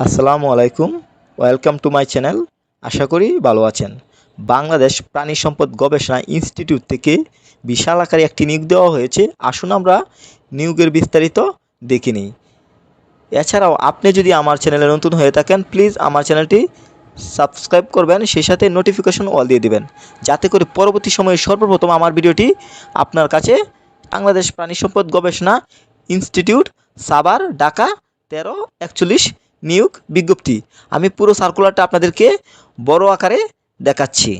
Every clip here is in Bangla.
আসসালামু আলাইকুম। ওয়েলকাম টু মাই চ্যানেল আশা করি ভালো আছেন। বাংলাদেশ প্রাণী সম্পদ গবেষণা ইনস্টিটিউট থেকে বিশাল আকারে একটি নিয়োগ দেওয়া হয়েছে। আসুন আমরা নিয়োগের বিস্তারিত দেখে নিই। এছাড়াও আপনি যদি আমার চ্যানেলে নতুন হয়ে থাকেন প্লিজ আমার চ্যানেলটি সাবস্ক্রাইব করবেন সেই সাথে নোটিফিকেশন অল দিয়ে দিবেন। যাতে করে পরবর্তী সময়ে সর্বপ্রথম আমার ভিডিওটি আপনার কাছে বাংলাদেশ প্রাণী সম্পদ গবেষণা ইনস্টিটিউট সাবার ঢাকা, তেরো, একচল্লিশ নিয়োগ বিজ্ঞপ্তি। আমি পুরো সার্কুলারটা আপনাদেরকে বড় আকারে দেখাচ্ছি।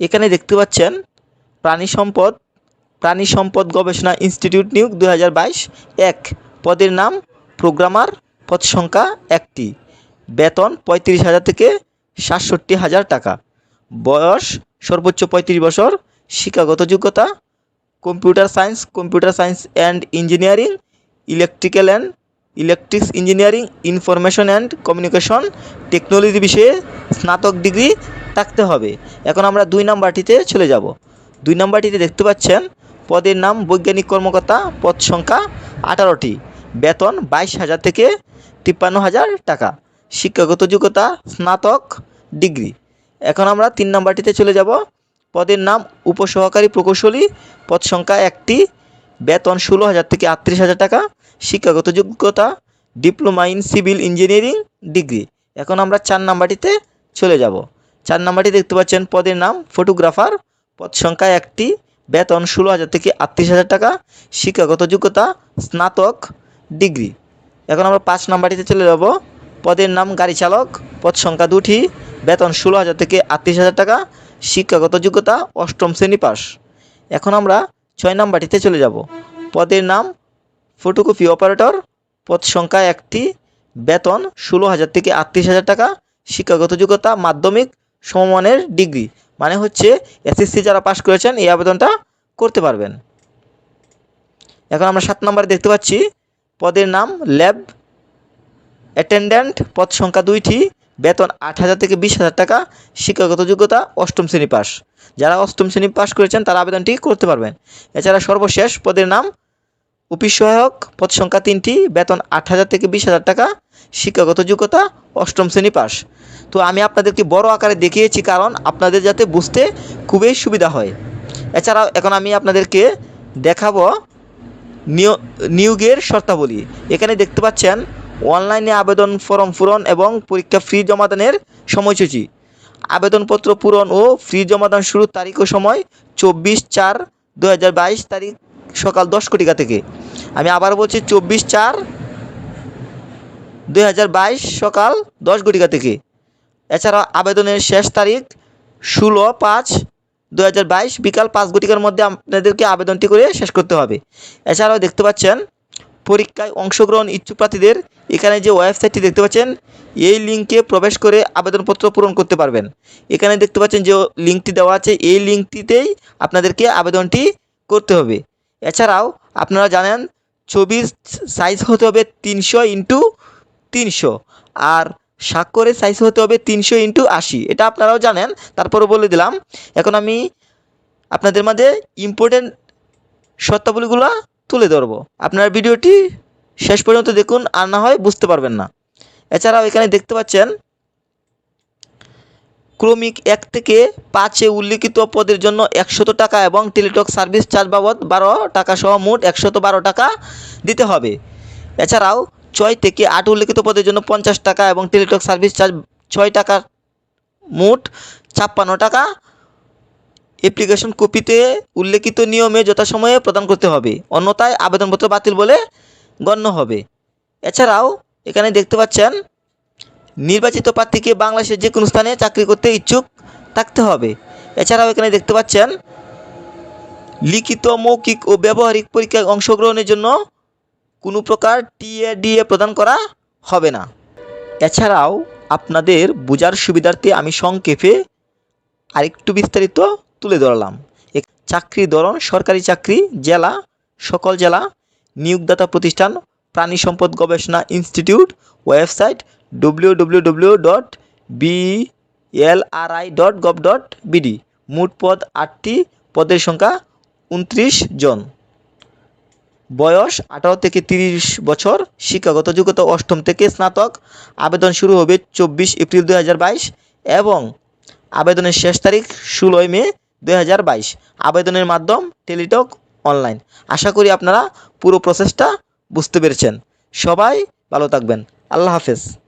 এখানে দেখতে পাচ্ছেন, প্রাণী সম্পদ প্রাণী সম্পদ গবেষণা ইনস্টিটিউট নিয়োগ দু এক। পদের নাম প্রোগ্রামার পদ সংখ্যা একটি। বেতন পঁয়ত্রিশ হাজার থেকে সাতষট্টি হাজার টাকা। বয়স সর্বোচ্চ পঁয়ত্রিশ বছর। শিক্ষাগত যোগ্যতা computer science computer science and engineering electrical and electrics engineering information and communication technology বিষয়ে স্নাতক ডিগ্রি থাকতে হবে। এখন আমরা দুই নাম্বারটিতে চলে যাব। দুই নাম্বারটিতে দেখতে পাচ্ছেন, পদের নাম বৈজ্ঞানিক কর্মকর্তা, পদ সংখ্যা আঠারোটি। বেতন বাইশ হাজার থেকে তিপ্পান্ন হাজার টাকা। শিক্ষাগত যোগ্যতা স্নাতক ডিগ্রি এখন আমরা তিন নাম্বারটিতে চলে যাব। পদের নাম উপসহকারী প্রকৌশলী, পদ সংখ্যা একটি, বেতন ষোলো হাজার থেকে আটত্রিশ হাজার টাকা, শিক্ষাগত যোগ্যতা, diploma in civil engineering degree. এখন আমরা চার নাম্বারটিতে চলে যাব। চার নাম্বারটি দেখতে পাচ্ছেন, পদের নাম ফটোগ্রাফার, পদ সংখ্যা একটি, বেতন ষোলো হাজার থেকে আটত্রিশ হাজার টাকা, শিক্ষাগত যোগ্যতা, স্নাতক ডিগ্রি। এখন আমরা পাঁচ নাম্বারটিতে চলে যাব। পদের নাম গাড়ি চালক, পদ সংখ্যা দুটি, বেতন ষোলো হাজার থেকে আটত্রিশ হাজার টাকা শিক্ষাগত যোগ্যতা অষ্টম শ্রেণি পাস। এখন আমরা ছয় নাম্বারটিতে চলে যাব। পদের নাম, ফটোকপি অপারেটর। পদ সংখ্যা একটি, বেতন ষোলো হাজার থেকে আটত্রিশ হাজার টাকা। শিক্ষাগত যোগ্যতা মাধ্যমিক সমমানের ডিগ্রি। মানে হচ্ছে এসএসসি যারা পাশ করেছেন, এই আবেদনটা করতে পারবেন। এখন আমরা সাত নম্বরে দেখতে পাচ্ছি, পদের নাম, ল্যাব অ্যাটেন্ড্যান্ট পদ সংখ্যা দুইটি বেতন আট হাজার থেকে বিশ হাজার টাকা, শিক্ষাগত যোগ্যতা অষ্টম শ্রেণি পাস। যারা অষ্টম শ্রেণি পাস করেছেন, তারা আবেদনটি করতে পারবেন। এছাড়া সর্বশেষ পদের নাম অফিস সহায়ক, পদ সংখ্যা তিনটি, বেতন আট হাজার থেকে বিশ হাজার টাকা, শিক্ষাগত যোগ্যতা অষ্টম শ্রেণি পাস। তো আমি আপনাদেরকে বড় আকারে দেখিয়েছি, কারণ আপনাদের যাতে বুঝতে খুবই সুবিধা হয়। এছাড়াও এখন আমি আপনাদেরকে দেখাবো নিয়- নিয়োগের শর্তাবলী। এখানে দেখতে পাচ্ছেন অনলাইনে আবেদন ফর্ম পূরণ এবং পরীক্ষা ফি জমাদানের সময়সূচি। আবেদনপত্র পূরণ ও ফি জমাদান শুরুর তারিখ ও সময় চব্বিশ চার দু তারিখ সকাল দশ কোটিকা থেকে। আমি আবার বলছি চব্বিশ চার দুই সকাল দশ ঘটিকা থেকে। এছাড়া আবেদনের শেষ তারিখ ষোলো পাঁচ দু বিকাল পাঁচ ঘটিকার মধ্যে আপনাদেরকে আবেদনটি করে শেষ করতে হবে। এছাড়াও দেখতে পাচ্ছেন, পরীক্ষায় অংশগ্রহণ ইচ্ছুক প্রার্থীদের এখানে যে ওয়েবসাইটটি দেখতে পাচ্ছেন, এই লিঙ্কে প্রবেশ করে আবেদনপত্র পূরণ করতে পারবেন। এখানে দেখতে পাচ্ছেন যে লিঙ্কটি দেওয়া আছে, এই লিঙ্কটিতেই আপনাদেরকে আবেদনটি করতে হবে। এছাড়াও আপনারা জানেন, ছবির সাইজ হতে হবে তিনশো ইন্টু তিনশো আর স্বাক্ষরের সাইজ হতে হবে তিনশো ইন্টু আশি। এটা আপনারাও জানেন তারপরে বলে দিলাম। এখন আমি আপনাদের মাঝে ইম্পর্টেন্ট শর্তাবলীগুলো তুলে ধরবো। আপনার ভিডিওটি শেষ পর্যন্ত দেখুন, আর না হয় বুঝতে পারবেন না। এছাড়াও এখানে দেখতে পাচ্ছেন, ক্রমিক এক থেকে পাঁচে উল্লিখিত পদের জন্য একশত টাকা এবং টেলিটক সার্ভিস চার্জ বাবদ বারো টাকা সহ মোট একশত বারো টাকা দিতে হবে। এছাড়াও ছয় থেকে আট উল্লিখিত পদের জন্য পঞ্চাশ টাকা এবং টেলিটক সার্ভিস চার্জ ছয় টাকা মোট ছাপ্পান্ন টাকা অ্যাপ্লিকেশন কপিতে উল্লেখিত নিয়মে যথাসময়ে প্রদান করতে হবে। অন্যথায় আবেদনপত্র বাতিল বলে গণ্য হবে। এছাড়াও এখানে দেখতে পাচ্ছেন, নির্বাচিত প্রার্থীকে বাংলাদেশের যে কোনো স্থানে চাকরি করতে ইচ্ছুক থাকতে হবে। এছাড়াও এখানে দেখতে পাচ্ছেন, লিখিত, মৌখিক ও ব্যবহারিক পরীক্ষায় অংশগ্রহণের জন্য কোনো প্রকার টিএ ডিএ প্রদান করা হবে না। এছাড়াও আপনাদের বোঝার সুবিধার্থে আমি সংক্ষেপে আরেকটু বিস্তারিত তুলে ধরলাম। এক চাকরির ধরন সরকারি চাকরি, জেলা, সকল জেলা নিয়োগদাতা প্রতিষ্ঠান প্রাণী সম্পদ গবেষণা institute website W W W dot dot gov dot BD মোট পদ আটটি, পদের সংখ্যা উনত্রিশ জন। বয়স আঠারো থেকে তিরিশ বছর, শিক্ষাগত যোগ্যতা অষ্টম থেকে স্নাতক। আবেদন শুরু হবে চব্বিশ এপ্রিল দু হাজার বাইশ এবং আবেদনের শেষ তারিখ ষোলোই মে দু হাজার বাইশ। আবেদনের মাধ্যম টেলিটক অনলাইন আশা করি আপনারা পুরো প্রসেসটা বুঝতে পেরেছেন। সবাই ভালো থাকবেন। আল্লাহ হাফেজ।